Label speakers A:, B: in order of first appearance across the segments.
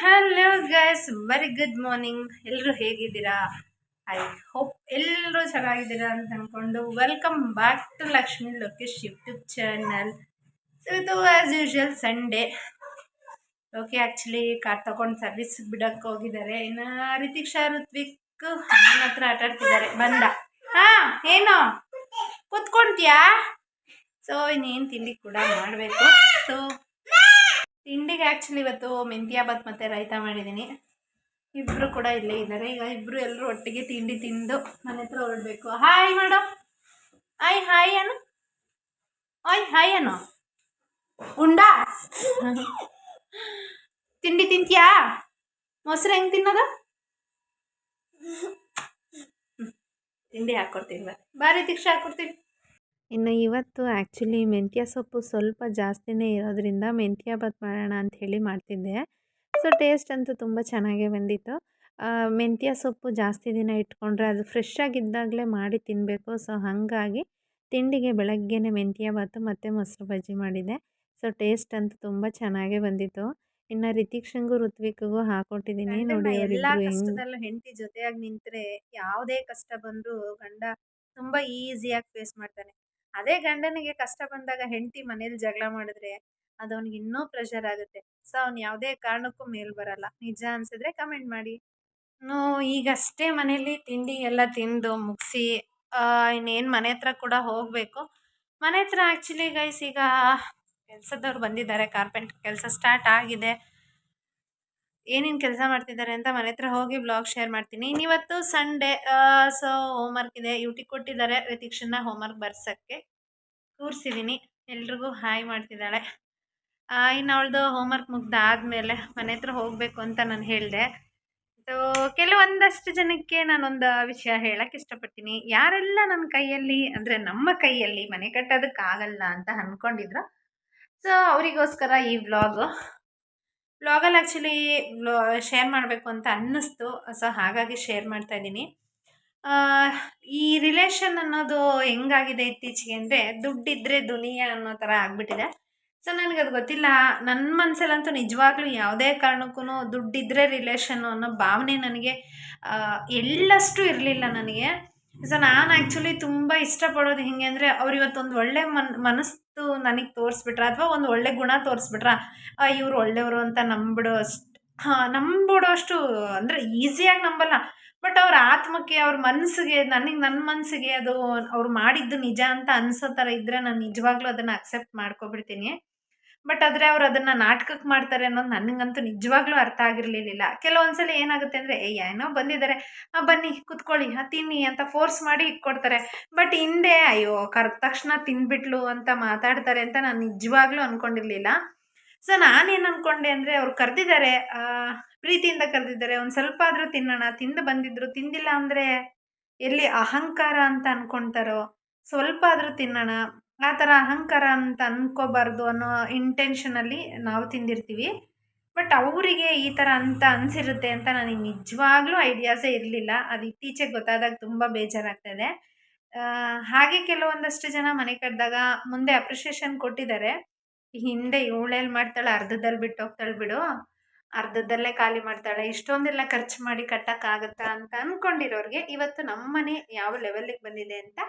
A: Hello guys very good morning ಎಲ್ಲರೂ ಹೇಗಿದ್ದೀರಾ? I hope ಎಲ್ಲರೂ ಚೆನ್ನಾಗಿದ್ದೀರಾ ಅಂತ ಅಂದ್ಕೊಂಡು welcome back to Lakshmi Lokesh YouTube channel so ಇದು as usual Sunday okay actually car ತಗೊಂಡು ಸರ್ವಿಸ್ ಬಿಡಕ್ಕೆ ಹೋಗಿದ್ದಾರೆ. ಇನ್ನು ರಿತಿಕ್ಷಾ ಋತ್ವಿಕ್ ಅಮ್ಮನ ಹತ್ರ ಆಟಾಡ್ತಿದ್ದಾರೆ ಬಂದ. ಹಾಂ, ಏನೋ? ಕೂತ್ಕೊಂತೀಯಾ ಸೊ ಇನ್ನೇನು ತಿಂಡಿ ಕೂಡ ಮಾಡಬೇಕು. ತಿಂಡಿಗೆ ಆ್ಯಕ್ಚುಲಿ ಇವತ್ತು ಮೆಂತ್ಯ ಬಾತ್ ಮತ್ತು ರಾಯ್ತ ಮಾಡಿದ್ದೀನಿ. ಇಬ್ಬರು ಕೂಡ ಇಲ್ಲೇ ಇದ್ದಾರೆ. ಈಗ ಇಬ್ಬರು ಎಲ್ಲರೂ ಒಟ್ಟಿಗೆ ತಿಂಡಿ ತಿಂದು ಮನೆ ಹತ್ರ ಹೊರಡಬೇಕು. ಹಾಯ್ ಮಾಡು ಹಾಯ್ ಹಾಯ್ ಅನು ಆಯ್ ಹಾಯ್ ಅನು ಉಂಡಾ? ತಿಂಡಿ ತಿಂತೀಯಾ? ಮೊಸರು ಹೆಂಗೆ ತಿನ್ನೋದು? ತಿಂಡಿ ಹಾಕ್ಕೊಡ್ತೀನಿ ಬಾರಿ ದೀಕ್ಷಾ ಹಾಕ್ಕೊಡ್ತೀನಿ
B: ಇನ್ನು ಇವತ್ತು ಆ್ಯಕ್ಚುಲಿ ಮೆಂತ್ಯ ಸೊಪ್ಪು ಸ್ವಲ್ಪ ಜಾಸ್ತಿನೇ ಇರೋದ್ರಿಂದ ಮೆಂತ್ಯ ಬಾತ್ ಮಾಡೋಣ ಅಂತ ಹೇಳಿ ಮಾಡ್ತಿದ್ದೆ. ಸೊ ಟೇಸ್ಟ್ ಅಂತೂ ತುಂಬ ಚೆನ್ನಾಗೇ ಬಂದಿತ್ತು. ಮೆಂತ್ಯ ಸೊಪ್ಪು ಜಾಸ್ತಿ ದಿನ ಇಟ್ಕೊಂಡ್ರೆ ಅದು ಫ್ರೆಶ್ ಆಗಿದ್ದಾಗಲೇ ಮಾಡಿ ತಿನ್ನಬೇಕು ಸೊ ಹಾಗಾಗಿ ತಿಂಡಿಗೆ ಬೆಳಗ್ಗೆನೇ ಮೆಂತ್ಯ ಬಾತು ಮತ್ತು ಮೊಸರು ಬಜ್ಜಿ ಮಾಡಿದೆ. ಸೊ ಟೇಸ್ಟ್ ಅಂತೂ ತುಂಬ ಚೆನ್ನಾಗೇ ಬಂದಿತ್ತು. ಇನ್ನು ಶಂಗು ಋತ್ವಿಕ್ಗೂ ಹಾಕೊಟ್ಟಿದ್ದೀನಿ. ನೋಡಿ
A: ಎಲ್ಲ
B: ಅವರಿಬ್ಬರು ಹೆಂಗೆ
A: ಕಷ್ಟದಲ್ಲೂ ಹೆಂಡತಿ ಜೊತೆಯಾಗಿ ನಿಂತ್ರೆ ಯಾವುದೇ ಕಷ್ಟ ಬಂದರೂ ಗಂಡ ತುಂಬಾ ಈಸಿಯಾಗಿ ಫೇಸ್ ಮಾಡ್ತಾನೆ. ಅದೇ ಗಂಡನಿಗೆ ಕಷ್ಟ ಬಂದಾಗ ಹೆಂಡತಿ ಮನೇಲಿ ಜಗಳ ಮಾಡಿದ್ರೆ ಅದು ಅವ್ನಿಗೆ ಇನ್ನೂ ಪ್ರೆಷರ್ ಆಗುತ್ತೆ. ಸೊ ಅವ್ನು ಯಾವುದೇ ಕಾರಣಕ್ಕೂ ಮೇಲ್ ಬರಲ್ಲ. ನಿಜ ಅನ್ಸಿದ್ರೆ ಕಮೆಂಟ್ ಮಾಡಿ. ಈಗಷ್ಟೇ ಮನೇಲಿ ತಿಂಡಿ ಎಲ್ಲ ತಿಂದು ಮುಗಿಸಿ ಇನ್ನೇನು ಮನೆ ಹತ್ರ ಕೂಡ ಹೋಗಬೇಕು. ಮನೆ ಹತ್ರ ಆ್ಯಕ್ಚುಲಿ ಗೈಸ್ ಈಗ ಕೆಲಸದವ್ರು ಬಂದಿದ್ದಾರೆ ಕಾರ್ಪೆಂಟ್ ಕೆಲಸ ಸ್ಟಾರ್ಟ್ ಆಗಿದೆ. ಏನೇನು ಕೆಲಸ ಮಾಡ್ತಿದ್ದಾರೆ ಅಂತ ಮನೆ ಹತ್ರ ಹೋಗಿ ಬ್ಲಾಗ್ ಶೇರ್ ಮಾಡ್ತೀನಿ. ಇನ್ನಿವತ್ತು ಸಂಡೇ ಸೊ ಹೋಮ್ವರ್ಕ್ ಇದೆ. ಯೂಟಿ ಕೊಟ್ಟಿದ್ದಾರೆ ರಿತಿಕ್ಷನ್ನ ಹೋಮ್ವರ್ಕ್ ಬರ್ಸೋಕ್ಕೆ. ಕೂರಿಸಿದ್ದೀನಿ ಎಲ್ರಿಗೂ ಹಾಯ್ ಮಾಡ್ತಿದ್ದಾಳೆ. ಇನ್ನು ಅವಳದು ಹೋಮ್ವರ್ಕ್ ಮುಗ್ದಾದ್ಮೇಲೆ ಮನೆ ಹತ್ರ ಹೋಗಬೇಕು ಅಂತ ನಾನು ಹೇಳಿದೆ. ಸೊ ಕೆಲವೊಂದಷ್ಟು ಜನಕ್ಕೆ ನಾನೊಂದು ವಿಷಯ ಹೇಳಕ್ಕೆ ಇಷ್ಟಪಡ್ತೀನಿ. ಯಾರೆಲ್ಲ ನನ್ನ ಕೈಯಲ್ಲಿ, ಅಂದರೆ ನಮ್ಮ ಕೈಯಲ್ಲಿ ಮನೆ ಕಟ್ಟೋದಕ್ಕಾಗಲ್ಲ ಅಂತ ಅಂದ್ಕೊಂಡಿದ್ರು ಸೊ ಅವರಿಗೋಸ್ಕರ ಈ ವ್ಲಾಗು ವ್ಲಾಗಲ್ಲಿ ಆ್ಯಕ್ಚುಲಿ ಶೇರ್ ಮಾಡಬೇಕು ಅಂತ ಅನ್ನಿಸ್ತು. ಸೊ ಹಾಗಾಗಿ ಶೇರ್ ಮಾಡ್ತಾ ಇದ್ದೀನಿ. ಈ ರಿಲೇಷನ್ ಅನ್ನೋದು ಹೆಂಗಾಗಿದೆ ಇತ್ತೀಚೆಗೆ ಅಂದರೆ ದುಡ್ಡಿದ್ರೆ ದುನಿಯಾ ಅನ್ನೋ ಥರ ಆಗಿಬಿಟ್ಟಿದೆ. ಸೊ ನನಗೆ ಅದು ಗೊತ್ತಿಲ್ಲ. ನನ್ನ ಮನಸ್ಸಲ್ಲಂತೂ ನಿಜವಾಗ್ಲೂ ಯಾವುದೇ ಕಾರಣಕ್ಕೂ ದುಡ್ಡಿದ್ರೆ ರಿಲೇಷನ್ನು ಅನ್ನೋ ಭಾವನೆ ನನಗೆ ಎಳ್ಳಷ್ಟು ಇರಲಿಲ್ಲ ನನಗೆ. ಸೊ ನಾನು ಆ್ಯಕ್ಚುಲಿ ತುಂಬ ಇಷ್ಟಪಡೋದು ಹೆಂಗೆ ಅಂದರೆ ಅವ್ರು ಇವತ್ತೊಂದು ಒಳ್ಳೆ ಮನ್, ಮನಸ್ಸು ನನಗೆ ತೋರಿಸ್ಬಿಟ್ರ ಅಥವಾ ಒಂದು ಒಳ್ಳೆ ಗುಣ ತೋರಿಸ್ಬಿಟ್ರ ಇವರು ಒಳ್ಳೆಯವರು ಅಂತ ನಂಬಿಡೋ ಅಷ್ಟು, ಹಾಂ ನಂಬಿಡೋಷ್ಟು ಅಂದರೆ ಈಸಿಯಾಗಿ ನಂಬಲ್ಲ. ಬಟ್ ಅವ್ರ ಆತ್ಮಕ್ಕೆ, ಅವ್ರ ಮನಸ್ಸಿಗೆ ನನಗೆ ನನ್ನ ಮನಸ್ಸಿಗೆ ಅದು ಅವ್ರು ಮಾಡಿದ್ದು ನಿಜ ಅಂತ ಅನ್ಸೋ ಥರ ಇದ್ದರೆ ನಾನು ನಿಜವಾಗ್ಲೂ ಅದನ್ನು ಅಕ್ಸೆಪ್ಟ್ ಮಾಡ್ಕೊಬಿಡ್ತೀನಿ. ಬಟ್ ಆದರೆ ಅವ್ರು ಅದನ್ನು ನಾಟಕಕ್ಕೆ ಮಾಡ್ತಾರೆ ಅನ್ನೋದು ನನಗಂತೂ ನಿಜವಾಗ್ಲೂ ಅರ್ಥ ಆಗಿರಲಿಲ್ಲ. ಕೆಲವೊಂದ್ಸಲ ಏನಾಗುತ್ತೆ ಅಂದರೆ ಏ ಏನೋ ಬಂದಿದ್ದಾರೆ ಬನ್ನಿ, ಕುತ್ಕೊಳ್ಳಿ. ಹಾಂ, ತಿನ್ನಿ ಅಂತ ಫೋರ್ಸ್ ಮಾಡಿ ಇಟ್ಕೊಡ್ತಾರೆ ಬಟ್ ಹಿಂದೆ, ಅಯ್ಯೋ, ಕರೆದ ತಕ್ಷಣ ತಿನ್ಬಿಟ್ಲು ಅಂತ ಮಾತಾಡ್ತಾರೆ ಅಂತ ನಾನು ನಿಜವಾಗ್ಲೂ ಅಂದ್ಕೊಂಡಿರ್ಲಿಲ್ಲ ಸೊ ನಾನೇನು ಅಂದ್ಕೊಂಡೆ ಅಂದರೆ, ಅವ್ರು ಕರೆದಿದ್ದಾರೆ. ಪ್ರೀತಿಯಿಂದ ಕರೆದಿದ್ದಾರೆ. ಒಂದು ಸ್ವಲ್ಪ ಆದರೂ ತಿನ್ನೋಣ. ತಿಂದು ಬಂದಿದ್ರು. ತಿಂದಿಲ್ಲ ಅಂದರೆ ಎಲ್ಲಿ ಅಹಂಕಾರ ಅಂತ ಅಂದ್ಕೊಳ್ತಾರೋ ಸ್ವಲ್ಪ ಆದರೂ ತಿನ್ನೋಣ. ಆ ಥರ ಅಹಂಕಾರ ಅಂತ ಅಂದ್ಕೋಬಾರ್ದು ಅನ್ನೋ ಇಂಟೆನ್ಷನಲ್ಲಿ ನಾವು ತಿಂದಿರ್ತೀವಿ. ಬಟ್ ಅವರಿಗೆ ಈ ಥರ ಅಂತ ಅನಿಸಿರುತ್ತೆ ಅಂತ ನನಗೆ ನಿಜವಾಗ್ಲೂ ಐಡಿಯಾಸೇ ಇರಲಿಲ್ಲ. ಅದು ಇತ್ತೀಚೆಗೆ ಗೊತ್ತಾದಾಗ ತುಂಬ ಬೇಜಾರಾಗ್ತದೆ. ಹಾಗೆ ಕೆಲವೊಂದಷ್ಟು ಜನ ಮನೆ ಕಟ್ಟಿದಾಗ ಮುಂದೆ ಅಪ್ರಿಷಿಯೇಷನ್ ಕೊಟ್ಟಿದ್ದಾರೆ. ಹಿಂದೆ ಇವಳೇಲಿ ಮಾಡ್ತಾಳೆ ಅರ್ಧದಲ್ಲಿ ಬಿಟ್ಟು ಹೋಗ್ತಾಳೆ ಬಿಡು. ಅರ್ಧದಲ್ಲೇ ಖಾಲಿ ಮಾಡ್ತಾಳೆ. ಇಷ್ಟೊಂದೆಲ್ಲ ಖರ್ಚು ಮಾಡಿ ಕಟ್ಟೋಕ್ಕಾಗತ್ತಾ ಅಂತ ಅಂದ್ಕೊಂಡಿರೋರಿಗೆ ಇವತ್ತು ನಮ್ಮ ಮನೆ ಯಾವ ಲೆವೆಲ್ಲಿಗೆ ಬಂದಿದೆ ಅಂತ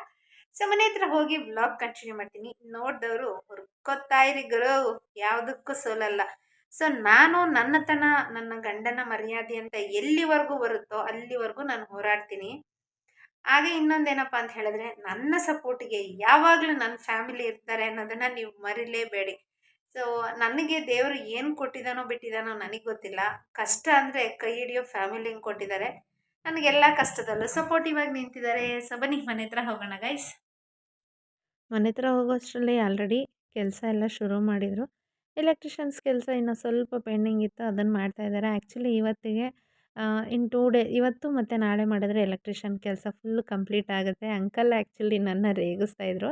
A: ಸೊ ಮನೆ ಹತ್ರ ಹೋಗಿ ಬ್ಲಾಗ್ ಕಂಟಿನ್ಯೂ ಮಾಡ್ತೀನಿ. ನೋಡಿದವರು ಹುರ್ಕೊತಾಯಿರಿ ಗುರು, ಯಾವುದಕ್ಕೂ ಸೋಲಲ್ಲ. ಸೊ ನಾನು ನನ್ನತನ, ನನ್ನ ಗಂಡನ ಮರ್ಯಾದೆ ಅಂತ ಎಲ್ಲಿವರೆಗೂ ಬರುತ್ತೋ ಅಲ್ಲಿವರೆಗೂ ನಾನು ಹೋರಾಡ್ತೀನಿ. ಹಾಗೆ ಇನ್ನೊಂದೇನಪ್ಪ ಅಂತ ಹೇಳಿದ್ರೆ, ನನ್ನ ಸಪೋರ್ಟಿಗೆ ಯಾವಾಗಲೂ ನನ್ನ ಫ್ಯಾಮಿಲಿ ಇರ್ತಾರೆ ಅನ್ನೋದನ್ನು ನೀವು ಮರಿಲೇಬೇಡಿ. ಸೊ ನನಗೆ ದೇವರು ಏನು ಕೊಟ್ಟಿದ್ದಾನೋ ಬಿಟ್ಟಿದ್ದಾನೋ ನನಗೆ ಗೊತ್ತಿಲ್ಲ. ಕಷ್ಟ ಅಂದರೆ ಕೈ ಹಿಡಿಯೋ ಫ್ಯಾಮಿಲಿ ಕೊಟ್ಟಿದ್ದಾರೆ. ನನಗೆಲ್ಲ ಕಷ್ಟದಲ್ಲೂ ಸಪೋರ್ಟಿವ್ ಆಗಿ ನಿಂತಿದ್ದಾರೆ. ಸೊ ಬನ್ನಿ ಮನೆ ಹತ್ರ ಹೋಗೋಣ ಗೈಸ್
B: ಮನೆ ಹತ್ರ ಹೋಗೋಷ್ಟರಲ್ಲಿ ಆಲ್ರೆಡಿ ಕೆಲಸ ಎಲ್ಲ ಶುರು ಮಾಡಿದರು. ಎಲೆಕ್ಟ್ರಿಷನ್ಸ್ ಕೆಲಸ ಇನ್ನು ಸ್ವಲ್ಪ ಪೆಂಡಿಂಗ್ ಇತ್ತು ಅದನ್ನು ಮಾಡ್ತಾ ಇದ್ದಾರೆ. ಆ್ಯಕ್ಚುಲಿ ಇವತ್ತಿಗೆ ಇನ್ ಟೂ ಡೇ ಇವತ್ತು ಮತ್ತು ನಾಳೆ ಮಾಡಿದ್ರೆ ಎಲೆಕ್ಟ್ರಿಷನ್ ಕೆಲಸ ಫುಲ್ ಕಂಪ್ಲೀಟ್ ಆಗುತ್ತೆ. ಅಂಕಲ್ ಆ್ಯಕ್ಚುಲಿ ನನ್ನ ರೇಗಿಸ್ತಾ ಇದ್ರು.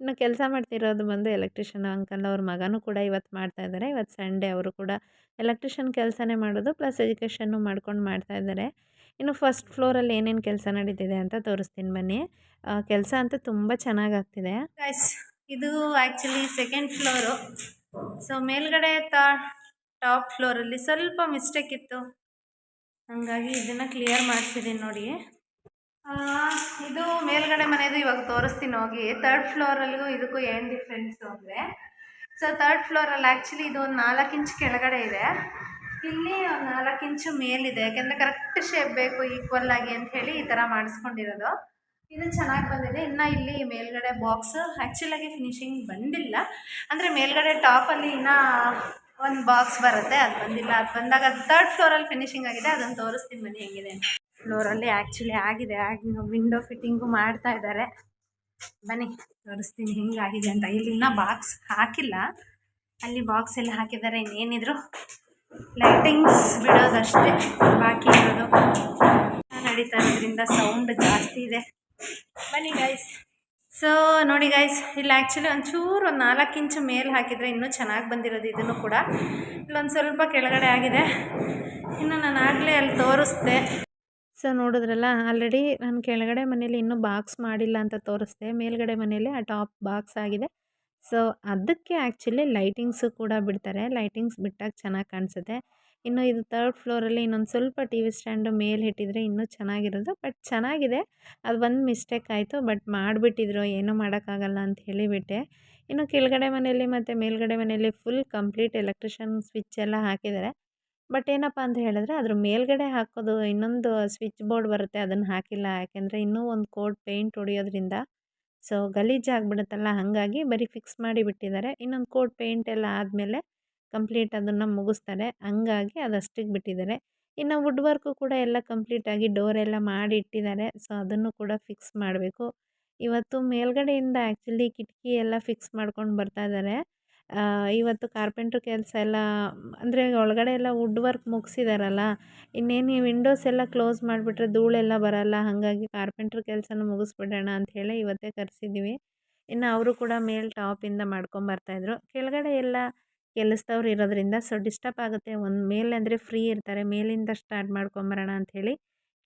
B: ಇನ್ನು ಕೆಲಸ ಮಾಡ್ತಿರೋದು ಬಂದು ಎಲೆಕ್ಟ್ರಿಷನ್ ಅಂಕಲ್ ಅವ್ರ ಮಗನೂ ಕೂಡ ಇವತ್ತು ಮಾಡ್ತಾ ಇದ್ದಾರೆ. ಇವತ್ತು ಸಂಡೇ ಅವರು ಕೂಡ ಎಲೆಕ್ಟ್ರಿಷನ್ ಕೆಲಸನೇ ಮಾಡೋದು ಪ್ಲಸ್ ಎಜುಕೇಷನ್ನು ಮಾಡ್ಕೊಂಡು ಮಾಡ್ತಾ ಇದ್ದಾರೆ. ಇನ್ನು ಫಸ್ಟ್ ಫ್ಲೋರಲ್ಲಿ ಏನೇನು ಕೆಲಸ ನಡೀತಿದೆ ಅಂತ ತೋರಿಸ್ತೀನಿ ಬನ್ನಿ. ಕೆಲಸ ಅಂತೂ ತುಂಬ
A: ಚೆನ್ನಾಗಾಗ್ತಿದೆ. ಇದು ಆ್ಯಕ್ಚುಲಿ ಸೆಕೆಂಡ್ ಫ್ಲೋರು ಸೊ ಮೇಲ್ಗಡೆ ತಾ
C: ಟಾಪ್ ಫ್ಲೋರಲ್ಲಿ ಸ್ವಲ್ಪ ಮಿಸ್ಟೇಕ್ ಇತ್ತು. ಹಾಗಾಗಿ ಇದನ್ನು ಕ್ಲಿಯರ್ ಮಾಡಿಸಿದ್ದೀನಿ ನೋಡಿ. ಇದು ಮೇಲ್ಗಡೆ ಮನೆಯದು ಇವಾಗ ತೋರಿಸ್ತೀನಿ ಹೋಗಿ. ತರ್ಡ್ ಫ್ಲೋರಲ್ಲಿಗೂ ಇದಕ್ಕೂ ಏನು ಡಿಫ್ರೆನ್ಸು ಅಂದರೆ ಸೊ ತರ್ಡ್ ಫ್ಲೋರಲ್ಲಿ ಆ್ಯಕ್ಚುಲಿ ಇದು ಒಂದು ನಾಲ್ಕು ಇಂಚ್ ಕೆಳಗಡೆ ಇದೆ. ಇಲ್ಲಿ ನಾಲ್ಕು ಇಂಚು ಮೇಲಿದೆ. ಯಾಕೆಂದರೆ ಕರೆಕ್ಟ್ ಶೇಪ್ ಬೇಕು ಈಕ್ವಲ್ ಆಗಿ ಅಂತ ಹೇಳಿ ಈ ಥರ ಮಾಡಿಸ್ಕೊಂಡಿರೋದು. ಇದು ಚೆನ್ನಾಗಿ ಬಂದಿದೆ. ಇನ್ನ ಇಲ್ಲಿ ಮೇಲ್ಗಡೆ ಬಾಕ್ಸ್ ಆ್ಯಕ್ಚುಲಾಗಿ ಫಿನಿಶಿಂಗ್ ಬಂದಿಲ್ಲ. ಅಂದರೆ ಮೇಲ್ಗಡೆ ಟಾಪಲ್ಲಿ ಇನ್ನೂ ಒಂದು ಬಾಕ್ಸ್ ಬರುತ್ತೆ. ಅದು ಬಂದಿಲ್ಲ. ಅದು ಬಂದಾಗ ಥರ್ಡ್ ತರ್ಡ್ ಫ್ಲೋರಲ್ಲಿ ಫಿನಿಶಿಂಗ್ ಆಗಿದೆ. ಅದನ್ನು ತೋರಿಸ್ತೀನಿ ಬನ್ನಿ ಹೆಂಗಿದೆ ಫ್ಲೋರ್ ಫ್ಲೋರಲ್ಲಿ ಆ್ಯಕ್ಚುಲಿ ಆಗಿದೆ. ವಿಂಡೋ ಫಿಟ್ಟಿಂಗು ಮಾಡ್ತಾ ಇದ್ದಾರೆ ಬನ್ನಿ, ತೋರಿಸ್ತೀನಿ ಹೆಂಗಾಗಿದೆ ಅಂತ. ಇಲ್ಲಿ ಇನ್ನೂ ಬಾಕ್ಸ್ ಹಾಕಿಲ್ಲ. ಅಲ್ಲಿ ಬಾಕ್ಸ್ ಎಲ್ಲ ಹಾಕಿದ್ದಾರೆ. ಇನ್ನೇನಿದ್ರು ಲೈಟಿಂಗ್ಸ್ ಬಿಡೋದಷ್ಟೇ ಬಾಕಿ ಇರೋದು ನಡೀತಾ ಇರೋದ್ರಿಂದ ಸೌಂಡ್ ಜಾಸ್ತಿ ಇದೆ. ಬನ್ನಿ ಗೈಸ್ ಸೊ ನೋಡಿ ಗೈಸ್ ಇಲ್ಲಿ ಆ್ಯಕ್ಚುಲಿ ಒಂಚೂರು ಒಂದು ನಾಲ್ಕು ಇಂಚು ಮೇಲೆ ಹಾಕಿದರೆ ಇನ್ನೂ ಚೆನ್ನಾಗಿ ಬಂದಿರೋದು ಇದನ್ನು ಕೂಡ. ಇಲ್ಲೊಂದು ಸ್ವಲ್ಪ ಕೆಳಗಡೆ ಆಗಿದೆ. ಇನ್ನು ನಾನು ಆಗಲೇ ಅಲ್ಲಿ ತೋರಿಸ್ದೆ.
A: ಸೊ ನೋಡಿದ್ರಲ್ಲ ಆಲ್ರೆಡಿ ನಾನು ಕೆಳಗಡೆ ಮನೇಲಿ ಇನ್ನೂ ಬಾಕ್ಸ್ ಮಾಡಿಲ್ಲ ಅಂತ ತೋರಿಸ್ದೆ. ಮೇಲ್ಗಡೆ ಮನೇಲಿ ಆ ಟಾಪ್ ಬಾಕ್ಸ್ ಆಗಿದೆ. ಸೊ, ಅದಕ್ಕೆ ಆ್ಯಕ್ಚುಲಿ ಲೈಟಿಂಗ್ಸು ಕೂಡ ಬಿಡ್ತಾರೆ. ಲೈಟಿಂಗ್ಸ್ ಬಿಟ್ಟಾಗ ಚೆನ್ನಾಗಿ ಕಾಣಿಸುತ್ತೆ. ಇನ್ನು ಇದು ತರ್ಡ್ ಫ್ಲೋರಲ್ಲಿ ಇನ್ನೊಂದು ಸ್ವಲ್ಪ ಟಿ ವಿ ಸ್ಟ್ಯಾಂಡು ಮೇಲೆ ಇಟ್ಟಿದ್ರೆ ಇನ್ನೂ ಚೆನ್ನಾಗಿರೋದು. ಬಟ್ ಚೆನ್ನಾಗಿದೆ. ಅದು ಒಂದು ಮಿಸ್ಟೇಕ್ ಆಯಿತು. ಬಟ್ ಮಾಡಿಬಿಟ್ಟಿದ್ರು. ಏನೂ ಮಾಡೋಕ್ಕಾಗಲ್ಲ ಅಂತ ಹೇಳಿಬಿಟ್ಟೆ. ಇನ್ನು ಕೆಳಗಡೆ ಮನೆಯಲ್ಲಿ ಮತ್ತು ಮೇಲ್ಗಡೆ ಮನೆಯಲ್ಲಿ ಫುಲ್ ಕಂಪ್ಲೀಟ್ ಎಲೆಕ್ಟ್ರಿಷನ್ ಸ್ವಿಚ್ ಎಲ್ಲ ಹಾಕಿದ್ದಾರೆ. ಬಟ್ ಏನಪ್ಪ ಅಂತ ಹೇಳಿದ್ರೆ ಅದ್ರ ಮೇಲ್ಗಡೆ ಹಾಕೋದು ಇನ್ನೊಂದು ಸ್ವಿಚ್ ಬೋರ್ಡ್ ಬರುತ್ತೆ. ಅದನ್ನು ಹಾಕಿಲ್ಲ. ಯಾಕೆಂದರೆ ಇನ್ನೂ ಒಂದು ಕೋಟ್ ಪೇಂಟ್ ಹೊಡಿಯೋದ್ರಿಂದ ಸೊ ಗಲೀಜಾಗ್ಬಿಡುತ್ತಲ್ಲ ಹಾಗಾಗಿ ಬರೀ ಫಿಕ್ಸ್ ಮಾಡಿ ಬಿಟ್ಟಿದ್ದಾರೆ. ಇನ್ನೊಂದು ಕೋಟ್ ಪೇಂಟ್ ಎಲ್ಲ ಆದಮೇಲೆ ಕಂಪ್ಲೀಟ್ ಅದನ್ನು ಮುಗಿಸ್ತಾರೆ. ಹಂಗಾಗಿ ಅದಷ್ಟಕ್ಕೆ ಬಿಟ್ಟಿದ್ದಾರೆ. ಇನ್ನು ವುಡ್ ವರ್ಕು ಕೂಡ ಎಲ್ಲ ಕಂಪ್ಲೀಟಾಗಿ ಡೋರೆಲ್ಲ ಮಾಡಿ ಇಟ್ಟಿದ್ದಾರೆ. ಸೊ, ಅದನ್ನು ಕೂಡ ಫಿಕ್ಸ್ ಮಾಡಬೇಕು. ಇವತ್ತು ಮೇಲ್ಗಡೆಯಿಂದ ಆ್ಯಕ್ಚುಲಿ ಕಿಟಕಿ ಎಲ್ಲ ಫಿಕ್ಸ್ ಮಾಡ್ಕೊಂಡು ಬರ್ತಾ ಇದ್ದಾರೆ. ಇವತ್ತು ಕಾರ್ಪೆಂಟ್ರ್ ಕೆಲಸ ಎಲ್ಲ, ಅಂದರೆ ಒಳಗಡೆ ಎಲ್ಲ ವುಡ್ ವರ್ಕ್ ಮುಗಿಸಿದಾರಲ್ಲ, ಇನ್ನೇನು ಈ ವಿಂಡೋಸ್ ಎಲ್ಲ ಕ್ಲೋಸ್ ಮಾಡಿಬಿಟ್ರೆ ಧೂಳೆಲ್ಲ ಬರಲ್ಲ, ಹಾಗಾಗಿ ಕಾರ್ಪೆಂಟ್ರ್ ಕೆಲಸನ ಮುಗಿಸ್ಬಿಡೋಣ ಅಂಥೇಳಿ ಇವತ್ತೇ ಕರೆಸಿದ್ದೀವಿ ಇನ್ನು ಅವರು ಕೂಡ ಮೇಲ್ ಟಾಪಿಂದ ಮಾಡ್ಕೊಂಬರ್ತಾಯಿದ್ರು ಕೆಳಗಡೆ ಎಲ್ಲ ಕೆಲಸದವ್ರು ಇರೋದ್ರಿಂದ ಸೊ ಡಿಸ್ಟರ್ಬ್ ಆಗುತ್ತೆ. ಒಂದು ಮೇಲೆ ಅಂದರೆ ಫ್ರೀ ಇರ್ತಾರೆ, ಮೇಲಿಂದ ಸ್ಟಾರ್ಟ್ ಮಾಡ್ಕೊಂಬರೋಣ ಅಂಥೇಳಿ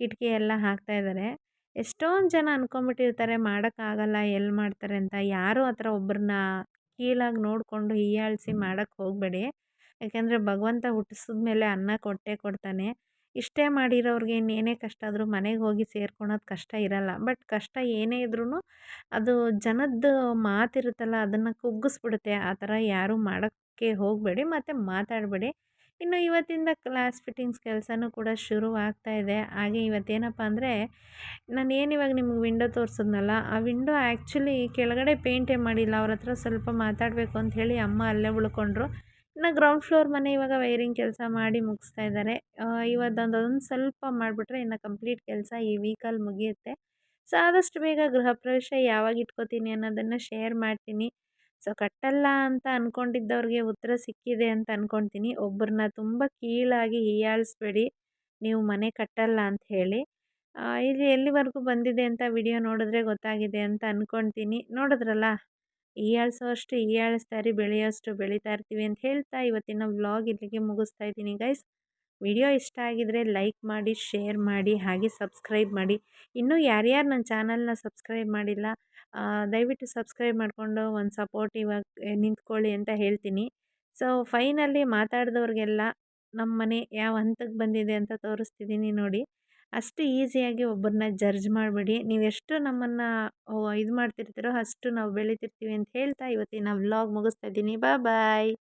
A: ಕಿಟಕಿ ಎಲ್ಲ ಹಾಕ್ತಾಯಿದ್ದಾರೆ ಎಷ್ಟೊಂದು ಜನ ಅಂದ್ಕೊಂಬಿಟ್ಟಿರ್ತಾರೆ ಮಾಡೋಕ್ಕಾಗಲ್ಲ ಎಲ್ಲಿ ಮಾಡ್ತಾರೆ ಅಂತ, ಯಾರೂ ಆ ಥರ ಒಬ್ಬರನ್ನ ಕೀಳಾಗಿ ನೋಡಿಕೊಂಡು ಹೀಯಾಳಿಸಿ ಮಾಡೋಕ್ಕೆ ಹೋಗಬೇಡಿ. ಯಾಕೆಂದರೆ ಭಗವಂತ ಹುಟ್ಟಿಸಿದ ಮೇಲೆ ಅನ್ನ ಕೊಟ್ಟೇ ಕೊಡ್ತಾನೆ. ಇಷ್ಟೇ ಮಾಡಿರೋರಿಗೆ ಇನ್ನೇನೇ ಕಷ್ಟ ಆದರೂ ಮನೆಗೆ ಹೋಗಿ ಸೇರ್ಕೊಳೋದು ಕಷ್ಟ ಇರಲ್ಲ. ಬಟ್ ಕಷ್ಟ ಏನೇ ಇದ್ರೂ ಅದು ಜನದ್ದು ಮಾತಿರುತ್ತಲ್ಲ ಅದನ್ನು ಕುಗ್ಗಿಸ್ಬಿಡುತ್ತೆ. ಆ ಥರ ಯಾರೂ ಮಾಡೋಕ್ಕೆ ಹೋಗಬೇಡಿ ಮತ್ತು ಮಾತಾಡಬೇಡಿ. ಇನ್ನು ಇವತ್ತಿಂದ ಕ್ಲಾಸ್ ಫಿಟ್ಟಿಂಗ್ಸ್ ಕೆಲಸನೂ ಕೂಡ ಶುರು ಆಗ್ತಾ ಇದೆ. ಹಾಗೆ ಇವತ್ತೇನಪ್ಪ ಅಂದರೆ, ನಾನು ಏನು ಇವಾಗ ನಿಮ್ಗೆ ವಿಂಡೋ ತೋರಿಸಿದ್ನಲ್ಲ, ಆ ವಿಂಡೋ ಆ್ಯಕ್ಚುಲಿ ಕೆಳಗಡೆ ಪೇಂಟೇ ಮಾಡಿಲ್ಲ, ಅವ್ರ ಹತ್ರ ಸ್ವಲ್ಪ ಮಾತಾಡಬೇಕು ಅಂತ ಹೇಳಿ ಅಮ್ಮ ಅಲ್ಲೇ ಉಳ್ಕೊಂಡ್ರು. ಇನ್ನು ಗ್ರೌಂಡ್ ಫ್ಲೋರ್ ಮನೆ ಇವಾಗ ವೈರಿಂಗ್ ಕೆಲಸ ಮಾಡಿ ಮುಗಿಸ್ತಾ ಇದ್ದಾರೆ ಇವತ್ತೊಂದು ಅದೊಂದು ಸ್ವಲ್ಪ ಮಾಡಿಬಿಟ್ರೆ ಇನ್ನು ಕಂಪ್ಲೀಟ್ ಕೆಲಸ ಈ ವೀಕಲ್ಲಿ ಮುಗಿಯುತ್ತೆ. ಸೊ, ಆದಷ್ಟು ಬೇಗ ಗೃಹ ಪ್ರವೇಶ ಯಾವಾಗ ಇಟ್ಕೋತೀನಿ ಅನ್ನೋದನ್ನು ಶೇರ್ ಮಾಡ್ತೀನಿ. ಸೊ, ಕಟ್ಟಲ್ಲ ಅಂತ ಅಂದ್ಕೊಂಡಿದ್ದವ್ರಿಗೆ ಉತ್ತರ ಸಿಕ್ಕಿದೆ ಅಂತ ಅಂದ್ಕೊಳ್ತೀನಿ ಒಬ್ಬರನ್ನ ತುಂಬ ಕೀಳಾಗಿ ಹೀಯಾಳಿಸ್ಬೇಡಿ. ನೀವು ಮನೆ ಕಟ್ಟಲ್ಲ ಅಂತ ಹೇಳಿ. ಇಲ್ಲಿ ಎಲ್ಲಿವರೆಗೂ ಬಂದಿದೆ ಅಂತ ವಿಡಿಯೋ ನೋಡಿದ್ರೆ ಗೊತ್ತಾಗಿದೆ ಅಂತ ಅಂದ್ಕೊಳ್ತೀನಿ ನೋಡಿದ್ರಲ್ಲ ಹೀಯಾಳಿಸೋಷ್ಟು ಹೀಯಾಳಿಸ್ತಾ ಇರಿ ಬೆಳೆಯೋಷ್ಟು ಬೆಳೀತಾ ಇರ್ತೀವಿ ಅಂತ ಹೇಳ್ತಾ ಇವತ್ತಿನ ವ್ಲಾಗ್ ಇಲ್ಲಿಗೆ ಮುಗಿಸ್ತಾ ಇದ್ದೀನಿ ಗೈಸ್ ವಿಡಿಯೋ ಇಷ್ಟ ಆಗಿದರೆ ಲೈಕ್ ಮಾಡಿ, ಶೇರ್ ಮಾಡಿ, ಹಾಗೆ ಸಬ್ಸ್ಕ್ರೈಬ್ ಮಾಡಿ. ಇನ್ನೂ ಯಾರ್ಯಾರು ನನ್ನ ಚಾನಲ್ನ ಸಬ್ಸ್ಕ್ರೈಬ್ ಮಾಡಿಲ್ಲ ದಯವಿಟ್ಟು ಸಬ್ಸ್ಕ್ರೈಬ್ ಮಾಡಿಕೊಂಡು ಒಂದು ಸಪೋರ್ಟಿವ್ ಆಗಿ ನಿಂತ್ಕೊಳ್ಳಿ ಅಂತ ಹೇಳ್ತೀನಿ. ಸೊ ಫೈನಲ್ಲಿ ಮಾತಾಡಿದವ್ರಿಗೆಲ್ಲ ನಮ್ಮ ಮನೆ ಯಾವ ಹಂತಕ್ಕೆ ಬಂದಿದೆ ಅಂತ ತೋರಿಸ್ತಿದ್ದೀನಿ ನೋಡಿ. ಅಷ್ಟು ಈಸಿಯಾಗಿ ಒಬ್ಬರನ್ನ ಜಡ್ಜ್ ಮಾಡಬೇಡಿ. ನೀವೆಷ್ಟು ನಮ್ಮನ್ನು ಇದು ಮಾಡ್ತಿರ್ತೀರೋ ಅಷ್ಟು ನಾವು ಬೆಳೀತಿರ್ತೀವಿ ಅಂತ ಹೇಳ್ತಾ ಇವತ್ತಿನ ವ್ಲಾಗ್ ಮುಗಿಸ್ತಾ ಇದ್ದೀನಿ. ಬಾಯ್.